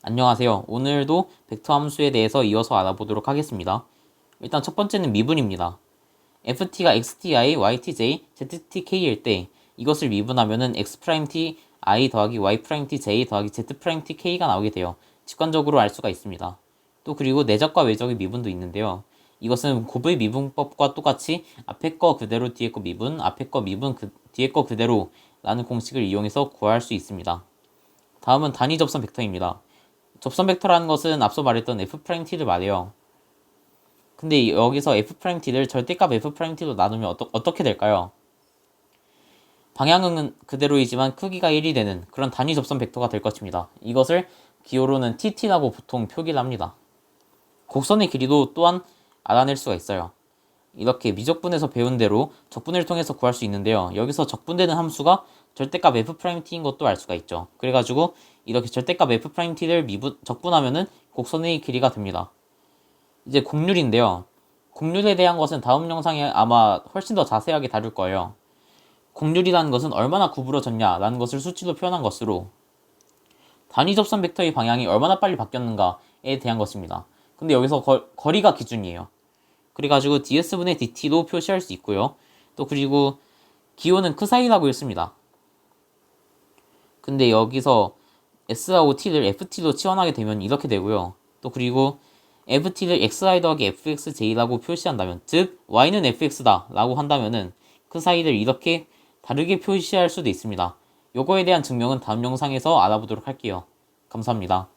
안녕하세요. 오늘도 벡터 함수에 대해서 이어서 알아보도록 하겠습니다. 일단 첫 번째는 미분입니다. ft가 xti, ytj, ztk일 때 이것을 미분하면은 x't i 더하기 y't j 더하기 z't k가 나오게 돼요. 직관적으로 알 수가 있습니다. 또 그리고 내적과 외적의 미분도 있는데요. 이것은 곱의 미분법과 똑같이 앞에 거 그대로 뒤에 거 미분, 앞에 거 미분 그, 뒤에 거 그대로 라는 공식을 이용해서 구할 수 있습니다. 다음은 단위 접선 벡터입니다. 접선 벡터라는 것은 앞서 말했던 f't를 말해요. 근데 여기서 f't를 절대값 f't로 나누면 어떠, 어떻게 될까요? 방향은 그대로이지만 크기가 1이 되는 그런 단위 접선 벡터가 될 것입니다. 이것을 기호로는 tt라고 보통 표기를 합니다. 곡선의 길이도 또한 알아낼 수가 있어요. 이렇게 미적분에서 배운 대로 적분을 통해서 구할 수 있는데요. 여기서 적분되는 함수가 절대값 f't인 것도 알 수가 있죠. 그래가지고 이렇게 절대값 f't를 미분, 적분하면은 곡선의 길이가 됩니다. 이제 곡률인데요. 곡률에 대한 것은 다음 영상에 아마 훨씬 더 자세하게 다룰 거예요. 곡률이라는 것은 얼마나 구부러졌냐라는 것을 수치로 표현한 것으로 단위 접선 벡터의 방향이 얼마나 빨리 바뀌었는가에 대한 것입니다. 근데 여기서 거, 거리가 기준이에요. 그래가지고 ds분의 dt도 표시할 수 있고요. 또 그리고 기호는 크 사이라고 읽습니다. 근데 여기서 s하고 t를 ft로 치환하게 되면 이렇게 되고요. 또 그리고 ft를 xi 더하기 fxj라고 표시한다면 즉 y는 fx다 라고 한다면은 그 사이를 이렇게 다르게 표시할 수도 있습니다. 요거에 대한 증명은 다음 영상에서 알아보도록 할게요. 감사합니다.